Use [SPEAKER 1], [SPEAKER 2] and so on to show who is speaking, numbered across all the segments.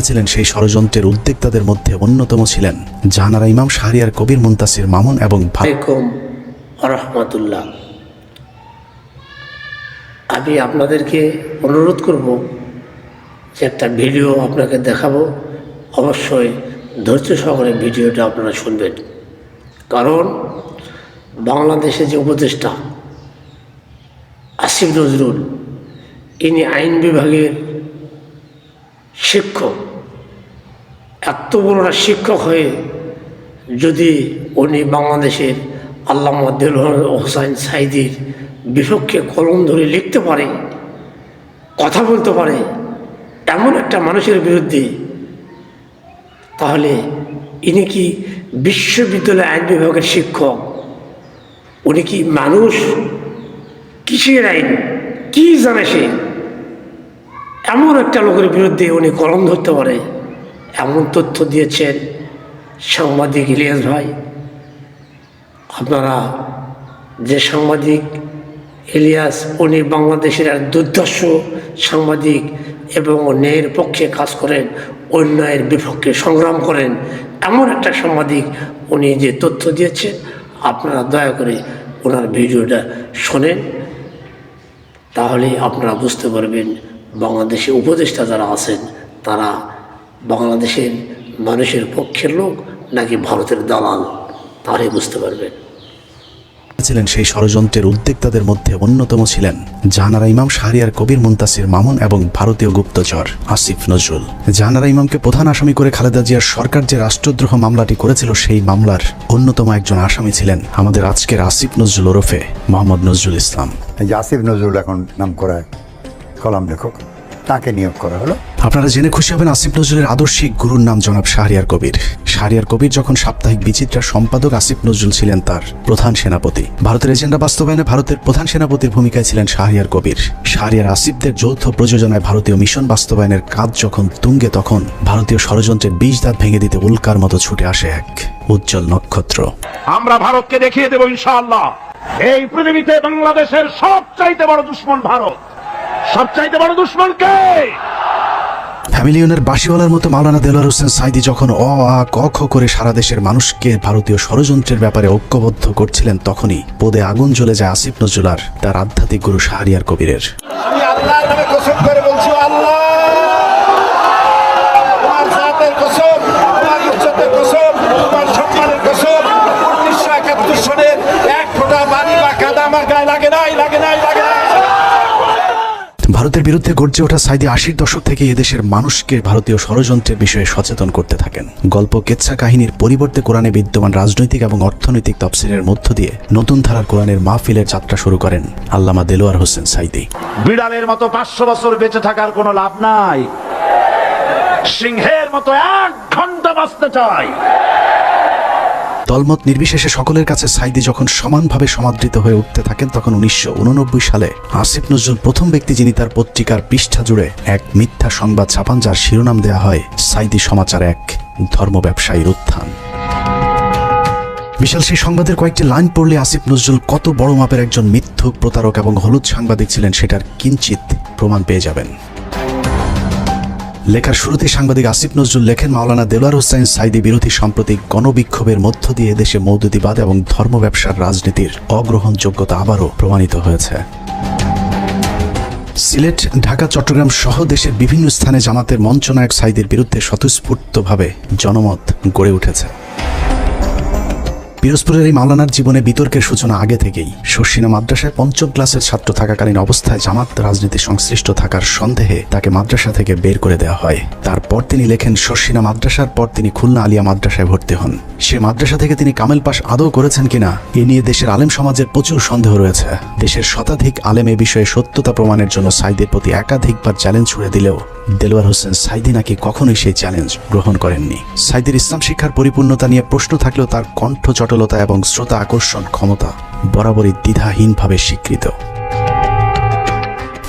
[SPEAKER 1] ছিলেন সেই ষড়যন্ত্রের উদ্যোক্তাদের মধ্যে অন্যতম ছিলেন জাহানারা ইমাম শাহরিয়ার কবির মুন্তাসির মামুন এবং
[SPEAKER 2] রহমতুল্লাহ আমি আপনাদেরকে অনুরোধ করব যে একটা ভিডিও আপনাকে দেখাবো। অবশ্যই ধৈর্য সহকারে ভিডিওটা আপনারা শুনবেন। কারণ বাংলাদেশে যে উপদেষ্টা আসিফ নজরুল, ইনি আইন বিভাগের শিক্ষক। এত বড় শিক্ষক হয়ে যদি উনি বাংলাদেশের আল্লামা দেলোয়ার হোসাইন সাইদির বিপক্ষে কলম ধরে লিখতে পারে, কথা বলতে পারে, এমন একটা মানুষের বিরুদ্ধে, তাহলে ইনি কি বিশ্ববিদ্যালয় আইন বিভাগের শিক্ষক? উনি কি মানুষ? কিসের আইন? কি জানে সে? এমন একটা লোকের বিরুদ্ধে উনি কলম ধরতে পারে। এমন তথ্য দিয়েছেন সাংবাদিক ইলিয়াস ভাই। আপনারা যে সাংবাদিক ইলিয়াস, উনি বাংলাদেশের এক দুর্দর্শ সাংবাদিক এবং ন্যায়ের পক্ষে কাজ করেন অন্যায়ের বিপক্ষে সংগ্রাম করেন, এমন একটা সাংবাদিক উনি যে তথ্য দিয়েছেন, আপনারা দয়া করে ওনার ভিডিওটা শোনেন। তাহলে আপনারা বুঝতে পারবেন বাংলাদেশে উপদেষ্টা যারা আছেন, তারা বাংলাদেশের মানুষের পক্ষের লোক নাকি ভারতের দালাল? তাহলেই বুঝতে পারবেন।
[SPEAKER 1] ছিলেন সেই ষড়যন্ত্রের উদ্যোক্তাদের মধ্যে অন্যতম ছিলেন জাহানারা ইমাম শাহরিয়ার কবির মুন্তাসির মামুন এবং ভারতীয় গুপ্তচর আসিফ নজরুল। জাহানারা ইমামকে প্রধান আসামি করে খালেদা জিয়ার সরকার যে রাষ্ট্রদ্রোহ মামলাটি করেছিল সেই মামলার অন্যতম একজন আসামি ছিলেন আমাদের আজকের আসিফ নজরুল ওরফে মোহাম্মদ নজরুল ইসলাম।
[SPEAKER 3] আসিফ নজরুল এখন নাম করা কলাম লেখক। তাকে নিয়োগ করা হলো।
[SPEAKER 1] আপনারা জেনে খুশি হবেন আসিফ নজরুলের আদর্শিক গুরুর নাম জনাব শাহরিয়ার কবির। শাহরিয়ার কবির যখন সাপ্তাহিক বিচিত্রার সম্পাদক আসিফ নজরুল ছিলেন তার প্রধান সেনাপতি। ভারতের এজেন্ডা বাস্তবায়নে ভারতের প্রধান সেনাপতির ভূমিকায় ছিলেন শাহরিয়ার কবির। শাহরিয়ার আসিফদের যৌথ প্রযোজনায় ভারতীয় মিশন বাস্তবায়নের কাজ যখন তুঙ্গে তখন ভারতীয় ষড়যন্ত্রের বীজ দাঁত ভেঙে দিতে উল্কার মতো ছুটে আসে এক উজ্জ্বল নক্ষত্র।
[SPEAKER 4] আমরা ভারতকে দেখিয়ে দেব ইনশাআল্লাহ। এই পৃথিবীতে বাংলাদেশের সবচাইতে বড় দুশ্মন ভারত। সবচাইতে বড় দুশ্মন কে?
[SPEAKER 1] ফ্যামিলিয়নের বাসিওয়ালার মতো মাওলানা দেলোয়ার হোসেন সাইদি যখন অ আ ক খ করে সারা দেশের মানুষকে ভারতীয় ষড়যন্ত্রের ব্যাপারে ঐক্যবদ্ধ করছিলেন তখনই পদে আগুন জ্বলে যায় আসিফ নজুলার তার আধ্যাত্মিক গুরু শাহরিয়ার কবিরের। ভারতের বিরুদ্ধে গর্জে ওঠা সাইদি আশির দশক থেকে এদেশের মানুষকে ভারতীয় ষড়যন্ত্রের বিষয়ে সচেতন করতে থাকেন। গল্প, কেচ্ছা কাহিনীর পরিবর্তে কোরআনে বিদ্যমান রাজনৈতিক এবং অর্থনৈতিক তফসিলের মধ্য দিয়ে নতুন ধারার কোরআনের মাহফিলের যাত্রা শুরু করেন আল্লামা দেলোয়ার হোসেন সাইদি।
[SPEAKER 4] বিড়ালের মতো পাঁচশো বছর বেঁচে থাকার কোনো লাভ নাই। সিংহের মতো এক ঘণ্টা বাঁচতে চাই।
[SPEAKER 1] দলমত নির্বিশেষে সকলের কাছে সাইদি যখন সমানভাবে সমাদৃত হয়ে উঠতে থাকেন, তখন উনিশশো উননব্বই সালে আসিফ নজরুল প্রথম ব্যক্তি যিনি তার পত্রিকার পৃষ্ঠা জুড়ে এক মিথ্যা সংবাদ ছাপান, যার শিরোনাম দেয়া হয়, সাইদি সমাচার এক ধর্ম ব্যবসায়ীর উত্থান। বিশাল সেই সংবাদের কয়েকটি লাইন পড়লে আসিফ নজরুল কত বড় মাপের একজন মিথ্যুক প্রতারক এবং হলুদ সাংবাদিক ছিলেন, সেটার কিঞ্চিত প্রমাণ পেয়ে যাবেন। লেখার শুরুতে সাংবাদিক আসিফ নজরুল লেখেন, মাওলানা দেলার হোসেন সাইদি বিরোধী সাম্প্রতিক গণবিক্ষোভের মধ্য দিয়ে দেশে মৌদুদিবাদ এবং ধর্ম ব্যবসার রাজনীতির অগ্রহণযোগ্যতা আবারও প্রমাণিত হয়েছে। সিলেট, ঢাকা, চট্টগ্রাম সহ দেশের বিভিন্ন স্থানে জামাতের মঞ্চনায়ক সাইদের বিরুদ্ধে স্বতঃস্ফূর্তভাবে জনমত গড়ে উঠেছে। পিরোজপুরের এই মাওলানার জীবনে বিতর্কের সূচনা আগে থেকেই। শর্ষিনা মাদ্রাসায় পঞ্চম ক্লাসের ছাত্র থাকাকালীন অবস্থায় জামাত রাজনীতি সংশ্লিষ্ট থাকার সন্দেহে তাকে মাদ্রাসা থেকে বের করে দেওয়া হয়। তারপর তিনি লেখেন শর্ষিনা মাদ্রাসার পর তিনি খুলনা আলিয়া মাদ্রাসায় ভর্তি হন। সে মাদ্রাসা থেকে তিনি কামেল পাশ আদৌ করেছেন কিনা, এ নিয়ে দেশের আলেম সমাজের প্রচুর সন্দেহ রয়েছে। দেশের শতাধিক আলেম এ বিষয়ে সত্যতা প্রমাণের জন্য সাইদের প্রতি একাধিকবার চ্যালেঞ্জ ছুড়ে দিলেও দেলোয়ার হোসেন সাইদি নাকি কখনোই সেই চ্যালেঞ্জ গ্রহণ করেননি। সাইদের ইসলাম শিক্ষার পরিপূর্ণতা নিয়ে প্রশ্ন থাকলেও তার কণ্ঠ চটলতা এবং শ্রোতা আকর্ষণ ক্ষমতা বরাবরই দ্বিধাহীনভাবে স্বীকৃত।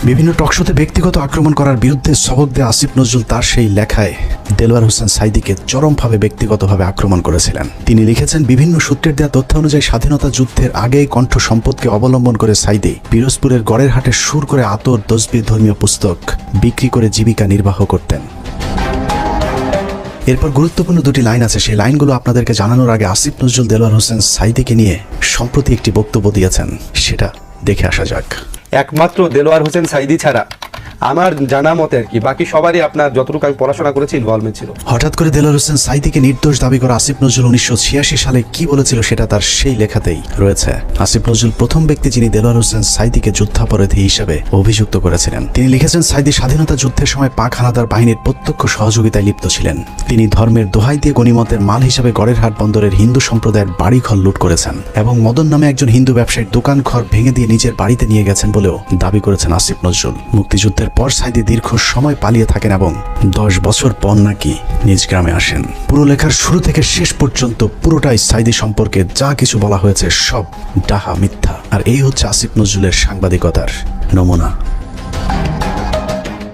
[SPEAKER 1] বিভিন্ন টকশোতে ব্যক্তিগত আক্রমণ করার বিরুদ্ধে সবক দেয়া আসিফ নজরুল তার সেই লেখায় দেলোয়ার হোসেন সাইদিকে চরমভাবে ব্যক্তিগতভাবে আক্রমণ করেছিলেন। তিনি লিখেছেন, বিভিন্ন সূত্রের দেওয়া তথ্য অনুযায়ী স্বাধীনতা যুদ্ধের আগেই কণ্ঠ সম্পদকে অবলম্বন করে সাইদি পিরোজপুরের গড়ের হাটে সুর করে আতর দসবির ধর্মীয় পুস্তক বিক্রি করে জীবিকা নির্বাহ করতেন। এরপর গুরুত্বপূর্ণ দুটি লাইন আছে। সেই লাইনগুলো আপনাদেরকে জানানোর আগে আসিফ নজরুল দেলোয়ার হোসেন সাইদিকে নিয়ে সম্প্রতি একটি বক্তব্য দিয়েছেন। সেটা দেখে আসা যাক।
[SPEAKER 5] একমাত্র দেলোয়ার হোসেন সাইদি ছাড়া আমার জানা মতে আর কি, বাকি সবারই আপনার যতটুকু আমি পড়াশোনা করেছি ইনভলভমেন্ট ছিল।
[SPEAKER 1] হঠাৎ করে দেলোয়ার হোসেন সাইদিকে নির্দোষ দাবি করা আসিফ নজরুল উনিশশো ছিয়াশি সালে কি বলেছিল সেটা তার সেই লেখাতেই রয়েছে। আসিফ নজরুল প্রথম ব্যক্তি যিনি দেলোয়ার হোসেন সাইদিকে যুদ্ধাপরাধী হিসেবে অভিযুক্ত করেছিলেন। তিনি লিখেছেন, সাইদি স্বাধীনতা যুদ্ধের সময় পাক হানাদার বাহিনীর প্রত্যক্ষ সহযোগিতায় লিপ্ত ছিলেন। তিনি ধর্মের দোহাই দিয়ে গণিমতের মাল হিসেবে গড়েরহাট বন্দরের হিন্দু সম্প্রদায়ের বাড়িঘর লুট করেছেন এবং মদন নামে একজন হিন্দু ব্যবসায়ীর দোকান ঘর ভেঙে দিয়ে নিজের বাড়িতে নিয়ে গেছেন বলেও দাবি করেছেন আসিফ নজরুল। মুক্তিযুদ্ধের পর সাইদি দীর্ঘ সময় পালিয়ে থাকেন এবং দশ বছর পর নাকি নিজ গ্রামে আসেন। পুরো লেখার শুরু থেকে শেষ পর্যন্ত পুরোটাই সাইদি সম্পর্কে যা কিছু বলা হয়েছে সব ডাহা মিথ্যা। আর এই হচ্ছে আসিফ নজরুলের সাংবাদিকতার নমুনা।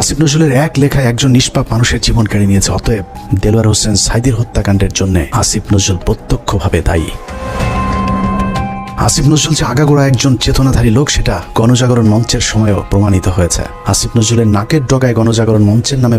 [SPEAKER 1] আসিফ নজরুলের এক লেখায় একজন নিষ্পাপ মানুষের জীবন কেড়ে নিয়েছে, অতএব দেলোয়ার হোসেন সাইদির হত্যাকাণ্ডের জন্য আসিফ নজরুল প্রত্যক্ষভাবে দায়ী। আসিফ নজরুল যে আগাগোড়া একজন চেতনাধারী লোক, সেটা গণজাগরণ মঞ্চের সময়ও প্রমাণিত হয়েছে। আসিফ নজরুলের নাকের ডগায় গণজাগরণ মঞ্চের নামে